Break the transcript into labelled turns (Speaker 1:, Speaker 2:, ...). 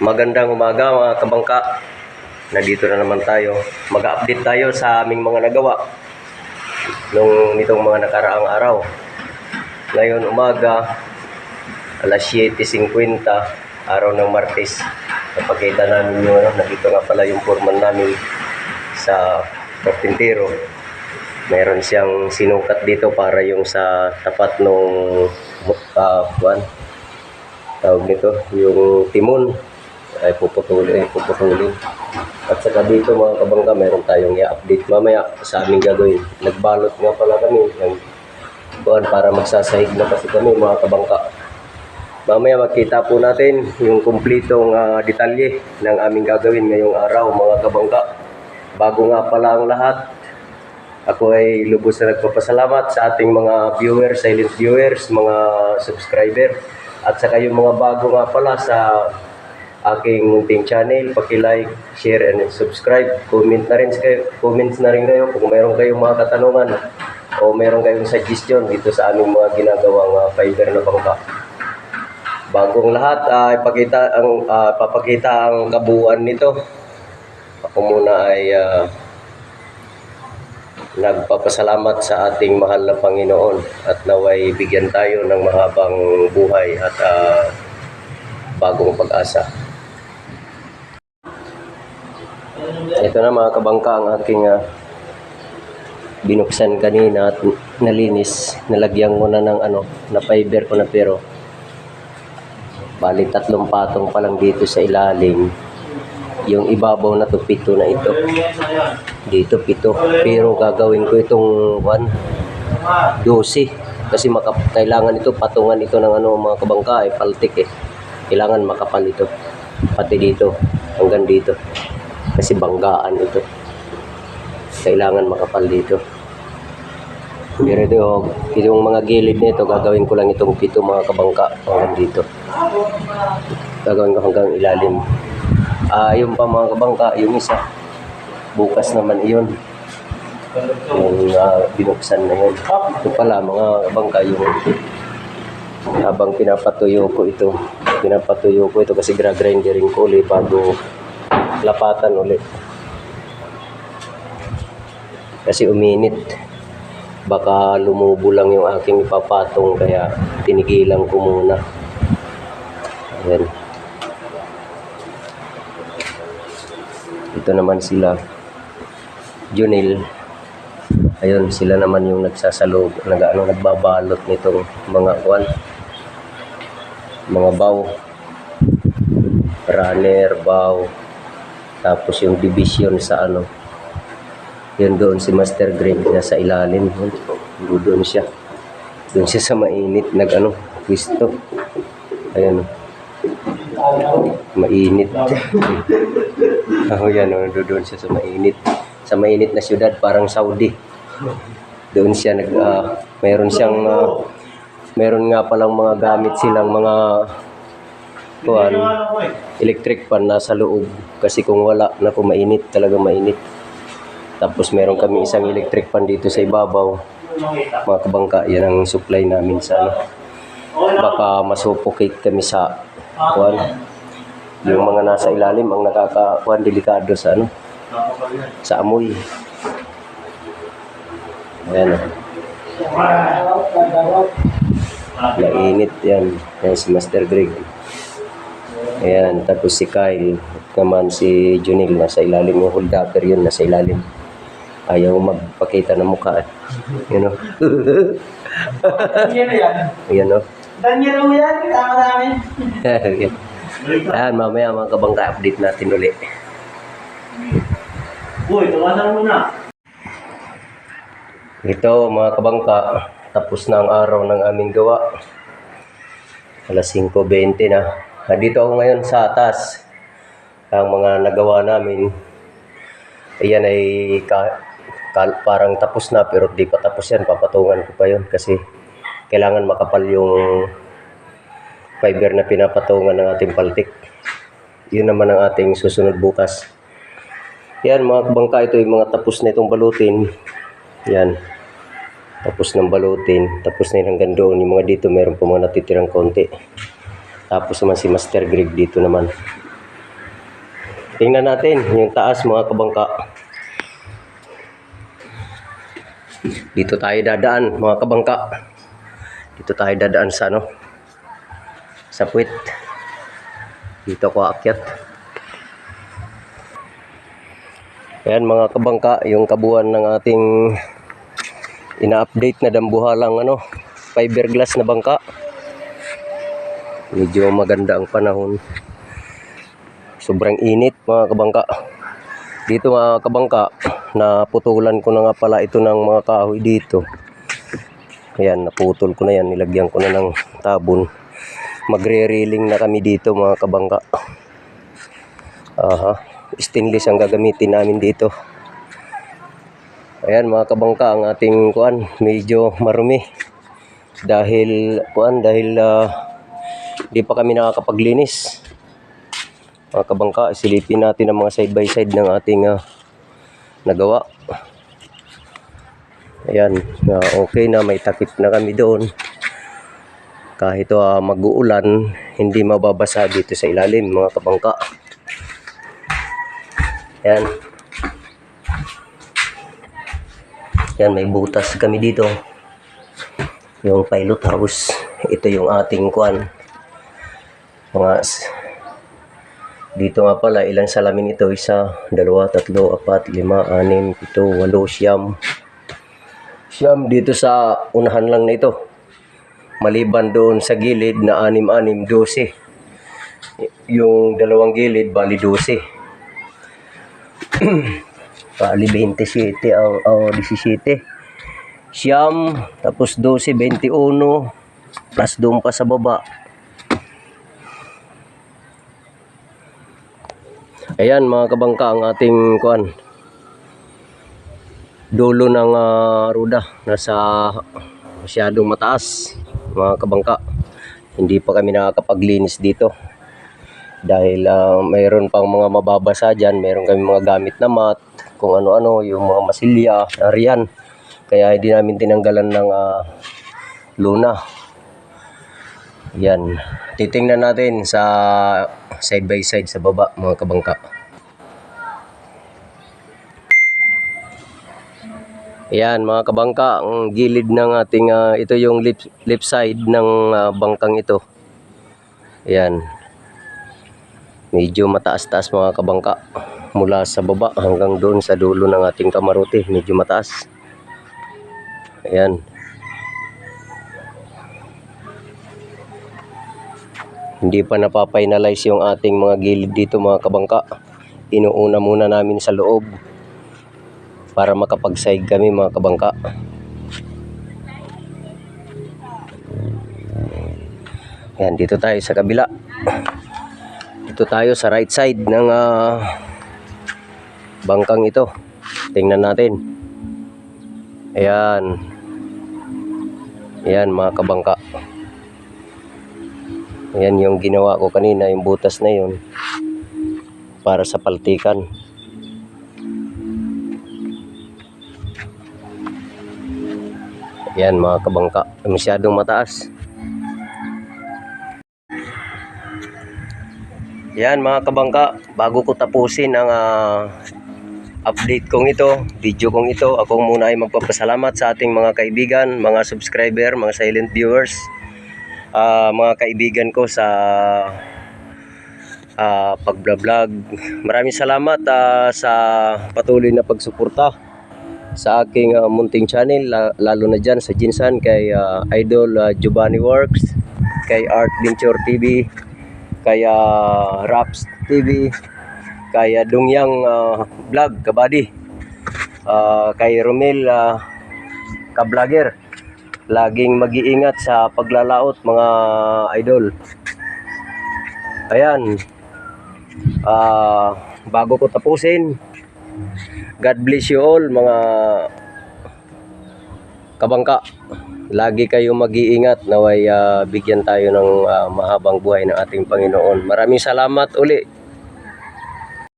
Speaker 1: Magandang umaga mga kabangka. Nandito na naman tayo. Mag-update tayo sa aming mga nagawa nung nitong mga nakaraang araw. Ngayon umaga, alas 7.50, araw ng Martes. Napakita namin yung ano, nandito nga pala yung foreman namin sa Carpintero. Meron siyang sinukat dito para yung sa tapat nung uh, buwan, tawag nito, yung timon ay puputulin, ay puputulin. At saka dito mga kabangka, meron tayong i-update mamaya sa aming gagawin. Nagbalot nga pala kami ng buwan para magsasahig na kasi kami mga kabangka. Mamaya makita po natin yung kumplitong ah, detalye ng aming gagawin ngayong araw mga kabangka. Bago nga pala ang lahat, ako ay lubos na nagpapasalamat sa ating mga viewers, silent viewers, mga subscriber, at saka yung mga bago nga pala sa aking munting channel, paki-like, share, and subscribe. Comment na rin kayo, comments na rin kayo kung mayroon kayong mga katanungan o mayroon kayong suggestion dito sa aming mga ginagawang uh, fiber na bangka. Bagong lahat, ay ipakita ang ah, papakita ang kabuuan nito. Ako muna ay ah, nagpapasalamat sa ating mahal na Panginoon at naway bigyan tayo ng mahabang buhay at ah, bagong pag-asa. Ito na mga kabangka ang aking ah, binuksan kanina at nalinis. Nalagyan ko na ng ano, na fiber ko na pero bali tatlong patong pa lang dito sa ilalim. Yung ibabaw na to pito na ito. Dito pito. Pero gagawin ko itong one, 12. Kasi maka, kailangan ito, patungan ito ng ano mga kabangka, ay paltik eh. Kailangan makapal ito. Pati dito, hanggang dito. Kasi banggaan ito. Kailangan makapal dito. Pero ito, oh, itong mga gilid nito, gagawin ko lang itong pito mga kabangka hanggang dito. Gagawin ko hanggang ilalim. Ah, yung pa mga kabangka, yung isa. Bukas naman iyon. Yung ah, binuksan na yun. Ito pala mga kabangka, yung habang pinapatuyo ko ito. Pinapatuyo ko ito kasi gra-grindering ko ulit bago lapatan ulit. Kasi uminit. Baka lumubo lang yung aking ipapatong kaya tinigilan ko muna. Ayan. Ito naman sila. Junil. Ayun, sila naman yung nagsasalog, nag, ano, nagbabalot nitong mga kwan. Mga baw. Runner, baw. Tapos yung division sa ano. Yun doon si Master Greg nasa ilalim. Yun, doon siya. Doon siya sa mainit, nag ano, pwisto. Ayan. Mainit. oh, yan, oh, doon siya sa mainit. Sa mainit na syudad, parang Saudi. Doon siya nag ah, mayroon siyang ah, mayroon nga palang mga gamit silang mga kuan electric fan nasa loob kasi kung wala na mainit talaga mainit. Tapos meron kami isang electric fan dito sa ibabaw. Mga kabangka, yan ang supply namin sa ano. Baka masuffocate kami sa kuan. Yung mga nasa ilalim ang nakaka-kuan delikado sa ano sa amoy. Ayan o. Mainit yan. Yan si Master Greg. Ayan. Tapos si Kyle. At naman si Junil. Nasa ilalim yung hold upper yun. Nasa ilalim. Ayaw magpakita ng mukha. eh. Yun o.
Speaker 2: Yan yan.
Speaker 1: Ayan o.
Speaker 2: Daniel mo yan, kasama namin.
Speaker 1: Ayan. Mamaya mga kabangka update natin ulit.
Speaker 2: Uy, tawasan mo na.
Speaker 1: Ito mga kabangka, tapos na ang araw ng aming gawa. Alas 5.20 na. Nandito ako ngayon sa atas. Ang mga nagawa namin. Ayan ay ka, ka- parang tapos na pero di pa tapos yan. Papatungan ko pa yun kasi kailangan makapal yung fiber na pinapatungan ng ating paltik. Yun naman ang ating susunod bukas. Yan mga kabangka, ito yung mga tapos na itong balutin. Yan. Tapos ng balutin. Tapos na yun hanggang doon. Yung mga dito, meron pa mga natitirang konti. Tapos naman si Master Greg dito naman. Tingnan natin yung taas mga kabangka. Dito tayo dadaan mga kabangka. Dito tayo dadaan sa ano? Sa puwit. Dito ko aakyat. Ayan mga kabangka, yung kabuuan ng ating ina-update na dambuhalang ano, fiberglass na bangka. Medyo maganda ang panahon. Sobrang init mga kabangka. Dito mga kabangka, naputulan ko na nga pala ito ng mga kahoy dito. Ayan, naputol ko na yan. Nilagyan ko na ng tabon. Magre-reeling na kami dito mga kabangka. Aha, stainless ang gagamitin namin dito. Ayan mga kabangka, ang ating kuan medyo marumi. Dahil kuan dahil ah, di pa kami nakakapaglinis. Mga kabangka, silipin natin ang mga side by side ng ating ah, nagawa. Ayan, na okay na may takip na kami doon. Kahit ah, mag-uulan, hindi mababasa dito sa ilalim mga kabangka. Ayan. Yan, may butas kami dito. Yung pilot house. Ito yung ating kuan. Mga dito nga pala, ilang salamin ito? Isa, dalawa, tatlo, apat, lima, anim, pito, walo, siyam. Siyam dito sa unahan lang na ito. Maliban doon sa gilid na anim-anim, 12. Y- Yung dalawang gilid, bali 12. Bali 27 o, o 17. Siyam, tapos 12, 21. Plus doon pa sa baba. Ayan mga kabangka ang ating kuan. Dulo ng ah, ruda nasa masyadong mataas mga kabangka. Hindi pa kami nakakapaglinis dito. Dahil ah, mayroon pang mga mababasa dyan, mayroon kami mga gamit na mat, kung ano-ano, yung mga masilya, ariyan. Kaya hindi namin tinanggalan ng ah, luna. Yan. Titingnan natin sa side by side sa baba, mga kabangka. Yan, mga kabangka, ang gilid ng ating, ah, ito yung left, left side ng ah, bangkang ito. Yan. Medyo mataas-taas mga kabangka. Mula sa baba hanggang doon sa dulo ng ating kamarote. Medyo mataas. Ayan. Hindi pa napafinalize yung ating mga gilid dito mga kabangka. Inuuna muna namin sa loob para makapag-side kami mga kabangka. Yan, dito tayo sa kabila. Dito tayo sa right side ng ah, bangkang ito. Tingnan natin. Ayan. Ayan mga kabangka. Ayan yung ginawa ko kanina, yung butas na yun. Para sa paltikan. Ayan mga kabangka. Masyadong mataas. Yan mga kabangka, bago ko tapusin ang ah, update kong ito, video kong ito, ako muna ay magpapasalamat sa ating mga kaibigan, mga subscriber, mga silent viewers, ah, mga kaibigan ko sa uh, pagblog. Maraming salamat ah, sa patuloy na pagsuporta sa aking ah, munting channel, la- lalo na dyan sa Jinsan kay ah, Idol ah, Giovanni Works, kay Art Venture TV, kaya Raps TV, kaya Dungyang ah, Vlog, Kabady, ah, kay Romel uh, Kablogger. Laging mag-iingat sa paglalaot mga idol. Ayan. Ah, bago ko tapusin, God bless you all mga kabangka. Lagi kayong mag-iingat naway ah, bigyan tayo ng ah, mahabang buhay ng ating Panginoon. Maraming salamat uli